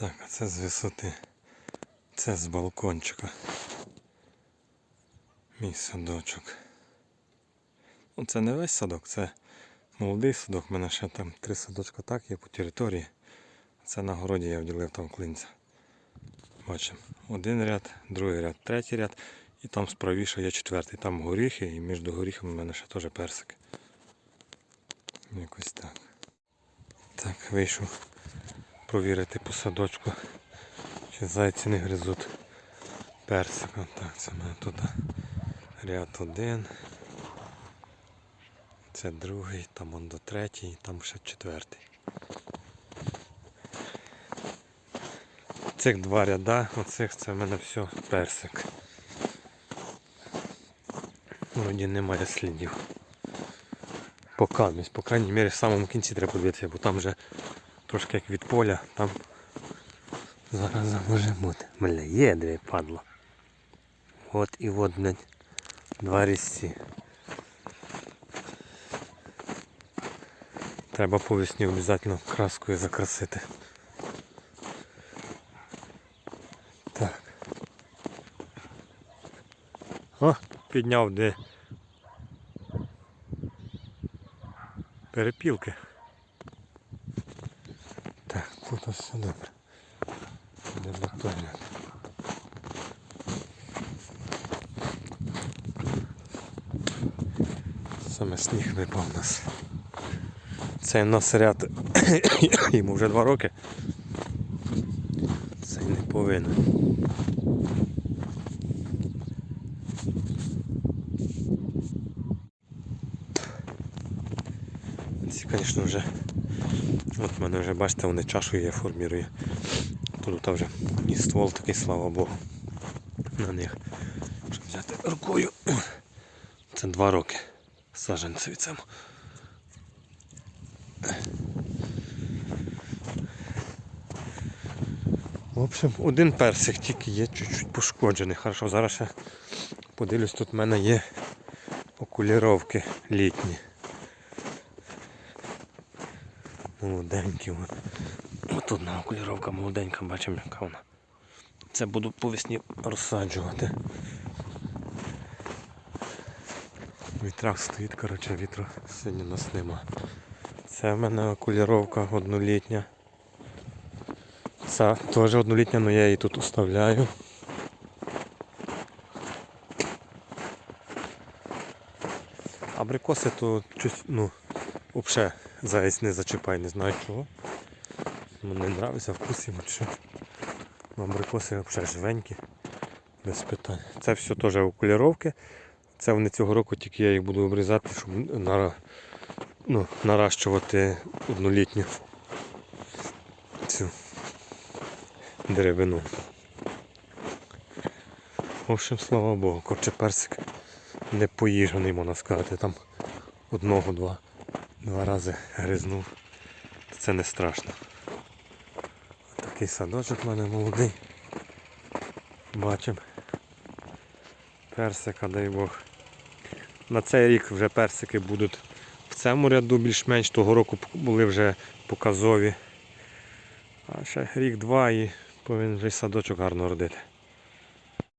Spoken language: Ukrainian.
Так, а це з висоти. Це з балкончика. Мій садочок. Ну, це не весь садок, це молодий садок. У мене ще там три садочка так є по території. Це на городі я вділив там клинця. Бачимо. Один ряд, другий ряд, третій ряд. І там справіше є четвертий. Там горіхи і між горіхами в мене ще теж персик. Якось так. Так, вийшов провірити по садочку, чи зайці не гризуть персика. Так, це в мене тут ряд один. Це другий, там он до третій, там ще четвертий. Цих два ряда, оцих це в мене все персик. Вроді немає слідів. Покамість, по крайній мірі в самому кінці треба подивитися, бо там вже трошки як від поля, там зараз може бути. Бля, є дві падло. От і от, блядь, два різці. Треба по весні обов'язково краскою закрасити. Так. О, підняв де. Перепілки. Тут все добре. Де батальйон. Саме сніг випав у нас. Цей у нас ряд йому вже два роки. Цей не повинен. Звісно, вже От в мене вже, бачите, вони чашою я формірую. Тут вже і ствол такий, слава Богу. На них. Щоб взяти рукою. Це два роки саджанцеві цьому. В общем, один персик тільки є чуть-чуть пошкоджений. Хорошо, зараз ще подивлюсь, тут в мене є окуліровки літні. Молоденькі. От. Одна окуліровка молоденька, бачимо, яка вона. Це буду по весні розсаджувати. Вітрак стоїть, коротше, вітру сьогодні нас нема. Це в мене окуліровка однолітня. Це теж однолітня, але я її тут оставляю. Абрикоси то щось, ну, взагалі заяць не зачіпай, не знаю чого. Мені не подобається вкус йому чи Абрикоси взагалі живенькі, без питань. Це все теж окуліровки. Це вони цього року тільки я їх буду обрізати, щоб нара... ну, наращувати однолітню цю деревину. В общем, слава Богу, корче персик не поїжджений, можна сказати, там одного-два два рази гризнув. Це не страшно. Такий садочок в мене молодий. Бачимо. Персика, дай Бог. На цей рік вже персики будуть в цьому ряду більш-менш, того року були вже показові. А ще рік-два і повинен вже садочок гарно родити.